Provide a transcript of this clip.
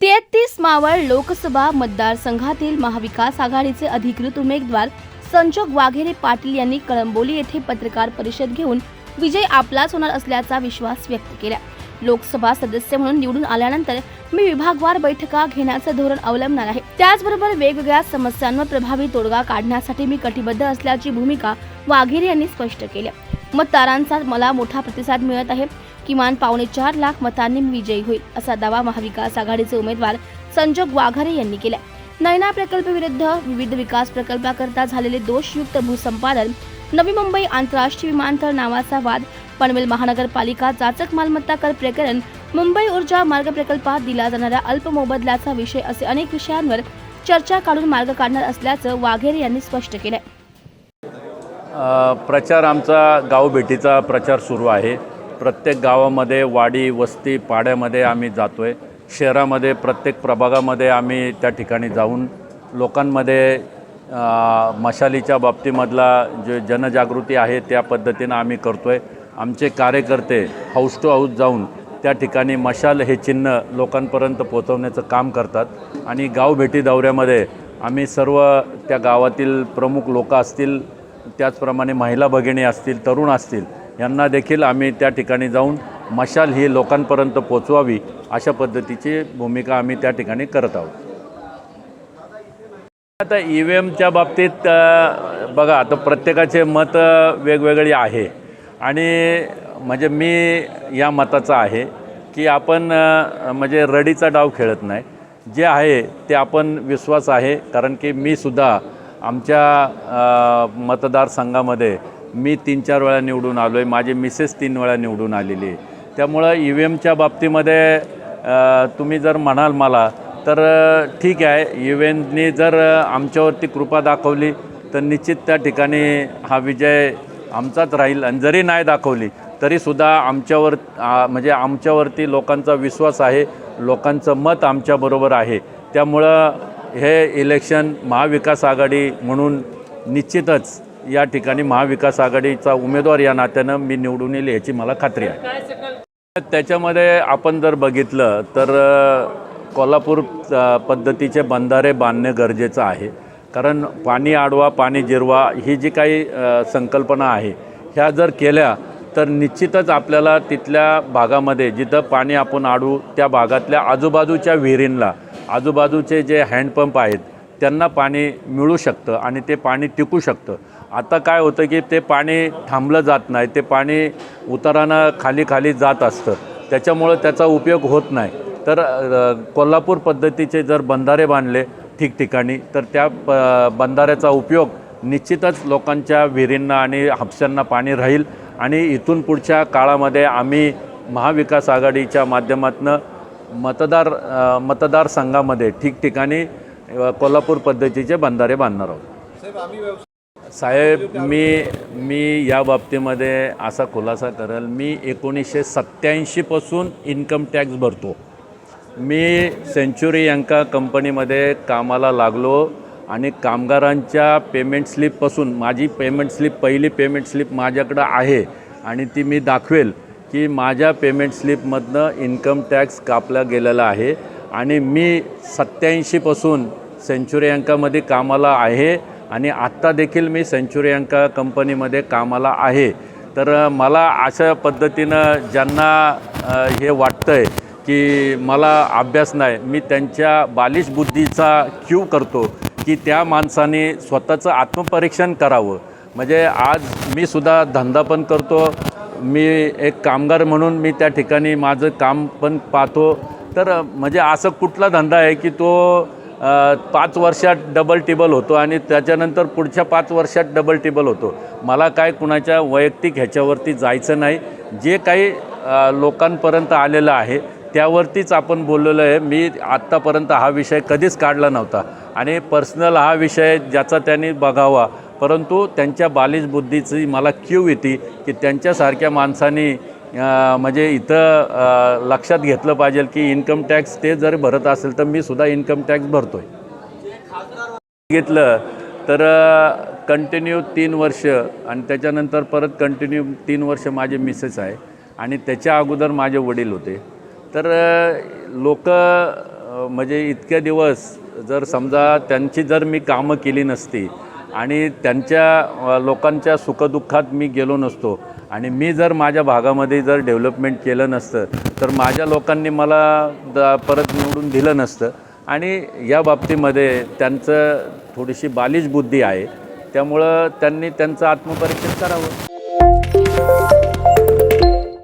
तेहतीस मावळ लोकसभा मतदारसंघातील महाविकास आघाडीचे अधिकृत उमेदवार संजोग वाघेरे पाटील यांनी कळंबोली येथे पत्रकार परिषद घेऊन विजय आपलाच होणार असल्याचा विश्वास व्यक्त केला. लोकसभा सदस्य म्हणून निवडून आल्यानंतर मी विभागवार बैठका घेण्याचं धोरण अवलंबणार आहे. त्याचबरोबर वेगवेगळ्या समस्यांवर प्रभावी तोडगा काढण्यासाठी मी कटिबद्ध असल्याची भूमिका वाघेरे यांनी स्पष्ट केली. मतदारांचा मला मोठा प्रतिसाद मिळत आहे. किमान पावणे चार लाख मतांनी विजयी होईल असा दावा महाविकास आघाडीचे उमेदवार संजोग वाघारे यांनी केला नैना प्रकल्पविरुद्ध विविध विकास प्रकल्पाकरता झालेले दोषयुक्त भूसंपादन नवी मुंबई आंतरराष्ट्रीय विमानतळ नावाचा वाद पनवेल महानगरपालिका जाचक मालमत्ता कर प्रकरण मुंबई ऊर्जा मार्ग प्रकल्पात दिला जाणारा अल्प मोबदल्याचा विषय असे अनेक विषयांवर चर्चा काढून मार्ग काढणार असल्याचं वाघेरे यांनी स्पष्ट केलं प्रचार आमचा गावभेटीचा प्रचार सुरू आहे. प्रत्येक गावामध्ये वाडी वस्ती पाड्यामध्ये आम्ही जातो आहे शहरामध्ये प्रत्येक प्रभागामध्ये आम्ही त्या ठिकाणी जाऊन लोकांमध्ये मशालीच्या बाबतीमधला जे जनजागृती आहे त्या पद्धतीनं आम्ही करतो आहे आमचे कार्यकर्ते हाऊस टू हाऊस जाऊन त्या ठिकाणी मशाल हे चिन्ह लोकांपर्यंत पोहोचवण्याचं काम करतात. आणि गावभेटी दौऱ्यामध्ये आम्ही सर्व त्या गावातील प्रमुख लोक असतील त्याचप्रमाणे महिला भगिनी असतील तरुण असतील यांना देखील आम्ही त्या ठिकाणी जाऊन मशाल ही लोकांपर्यंत पोचवावी अशा पद्धतीची भूमिका आम्ही त्या ठिकाणी करत आहोत. आता ई व्ही एमच्या बाबतीत बघा आता प्रत्येकाचे मत वेगवेगळी आहे. आणि म्हणजे मी या मताचा आहे की आपण म्हणजे रडीचा डाव खेळत नाही. जे आहे ते आपण विश्वास आहे कारण की मी सुद्धा आमच्या मतदारसंघामध्ये मी तीन चार वेळा निवडून आलो आहे माझी मिसेस तीन वेळा निवडून आलेली आहे. त्यामुळं ई व्ही एमच्या बाबतीमध्ये तुम्ही जर म्हणाल मला तर ठीक आहे. ई व्ही एमनी जर आमच्यावरती कृपा दाखवली तर निश्चित त्या ठिकाणी हा विजय आमचाच राहील. आणि जरी नाही दाखवली तरीसुद्धा आमच्यावर म्हणजे आमच्यावरती लोकांचा विश्वास आहे. लोकांचं मत आमच्याबरोबर आहे. त्यामुळं हे इलेक्शन महाविकास आघाडी म्हणून निश्चितच या ठिकाणी महाविकास आघाडीचा उमेदवार या नात्यानं मी निवडून येईल याची मला खात्री आहे. त्याच्यामध्ये आपण जर बघितलं तर कोल्हापूर पद्धतीचे बंधारे बांधणे गरजेचं आहे. कारण पाणी आडवा पाणी जिरवा ही जी काही संकल्पना आहे ह्या जर केल्या तर निश्चितच आपल्याला तिथल्या भागामध्ये जिथं पाणी आपण आडू त्या भागातल्या आजूबाजूच्या विहिरींना आजूबाजूचे जे हँडपंप आहेत त्यांना पाणी मिळू शकतं आणि ते पाणी टिकू शकतं. आता काय होतं की ते पाणी थांबलं जात नाही ते पाणी उतारानं खाली खाली जात असतं. त्याच्यामुळं त्याचा उपयोग होत नाही. तर कोल्हापूर पद्धतीचे जर बंधारे बांधले ठिकठिकाणी तर त्या प बंधाऱ्याचा उपयोग निश्चितच लोकांच्या विहिरींना आणि हापशांना पाणी राहील. आणि इथून पुढच्या काळामध्ये आम्ही महाविकास आघाडीच्या माध्यमातून मतदार मतदारसंघामध्ये ठिकठिकाणी कोल्हापूर पद्धतीचे बंधारे बांधणार आहोत. साहेब मी मी या बाबतीमध्ये असा खुलासा करेल. मी एकोणीसशे सत्त्याऐंशीपासून इन्कम टॅक्स भरतो. मी सेंच्युरी यांका कंपनीमध्ये कामाला लागलो आणि कामगारांच्या पेमेंट स्लिपपासून माझी पेमेंट स्लिप पहिली पेमेंट स्लिप माझ्याकडं आहे आणि ती मी दाखवेल की माझ्या पेमेंट स्लिपमधनं इन्कम टॅक्स कापला गेलेला आहे. आणि मी सत्त्याऐंशीपासून सेंच्युरी अंकामध्ये कामाला आहे. आणि आत्ता देखील मी सेंच्युरी अंका कंपनीमध्ये कामाला आहे. तर मला अशा पद्धतीनं ज्यांना हे वाटतं आहे की मला अभ्यास नाही मी त्यांच्या बालिश बुद्धीचा क्यू करतो की त्या माणसाने स्वतःचं आत्मपरीक्षण करावं. म्हणजे आज मी सुद्धा धंदा पण करतो मी एक कामगार म्हणून मी त्या ठिकाणी माझं काम पण पाहतो. तर म्हणजे असं कुठला धंदा आहे की तो पाच वर्षात डबल टेबल होतो आणि त्याच्यानंतर पुढच्या पाच वर्षात डबल टेबल होतो. मला काय कुणाच्या वैयक्तिक ह्याच्यावरती जायचं नाही. जे काही लोकांपर्यंत आलेलं आहे त्यावरतीच आपण बोललेलो आहे. मी आत्तापर्यंत हा विषय कधीच काढला नव्हता. आणि पर्सनल हा विषय ज्याचा त्यांनी बघावा. परंतु त्यांच्या बालिश बुद्धीची मला क्यू येते की त्यांच्यासारख्या माणसांनी म्हणजे इथं लक्षात घेतलं पाहिजे की इन्कम टॅक्स ते जर भरत असेल तर मी सुद्धा इन्कम टॅक्स भरतो आहे घेतलं तर कंटिन्यू तीन वर्ष आणि त्याच्यानंतर परत कंटिन्यू तीन वर्ष माझे मिसेस आहे आणि त्याच्या अगोदर माझे वडील होते. तर लोक म्हणजे इतके दिवस जर समजा त्यांची जर मी कामं केली नसती आणि त्यांच्या लोकांच्या सुखदुःखात मी गेलो नसतो आणि मी जर माझ्या भागामध्ये जर डेव्हलपमेंट केलं नसतं तर माझ्या लोकांनी मला द परत निवडून दिलं नसतं. आणि या बाबतीमध्ये त्यांचं थोडीशी बालिश बुद्धी आहे. त्यामुळं त्यांनी त्यांचं आत्मपरीक्षण करावं.